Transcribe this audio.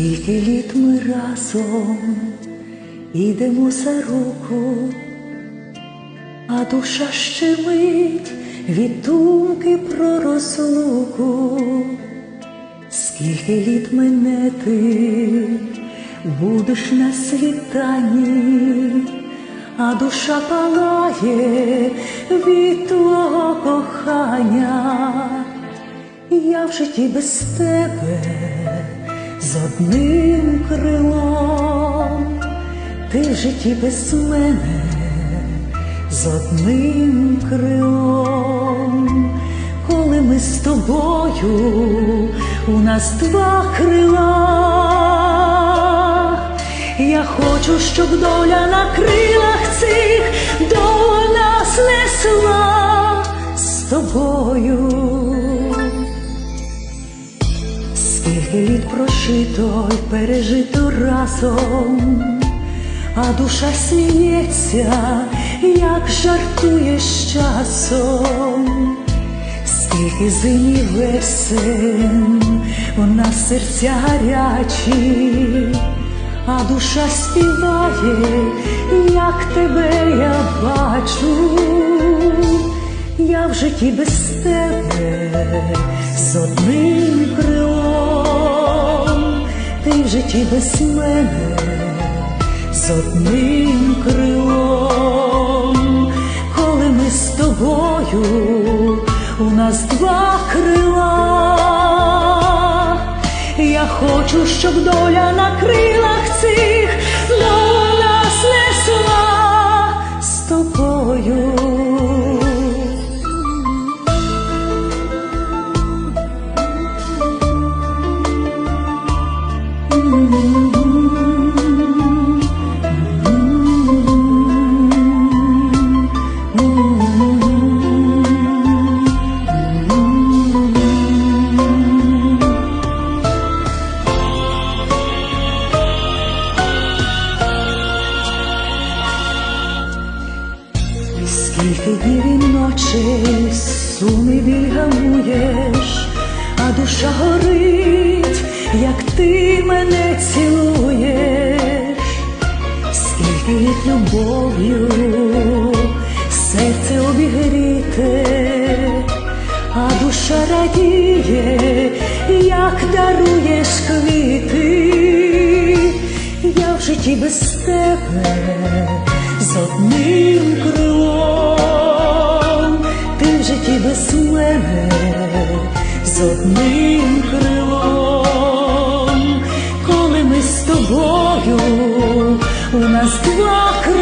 Скільки літ ми разом ідемо за руку, а душа щемить від думки про розлуку. Скільки літ мене ти будеш на світанні, а душа палає від твого кохання, я в житті без тебе з одним крилом, ти в житті без мене з одним крилом, коли ми з тобою, у нас два крила. Я хочу, щоб доля на крилах цих до нас несла з тобою. Літ прожито й пережито разом, а душа сміється, як жартує з часом, скільки зим весен, у нас серця гарячі, а душа співає, як тебе я бачу, я в житті без тебе з одним ти без мене з одним крилом, коли ми з тобою, у нас два крила. Я хочу, щоб доля на крилах цих Скільки днів і ночей суми біль а душа горить, як ти мене цілуєш, скільки літ любов'ю серце обігріте, а душа радіє, як даруєш квіти, я в житті без тебе з одним крилом, одним крилом, коли ми з тобою, у нас два крила.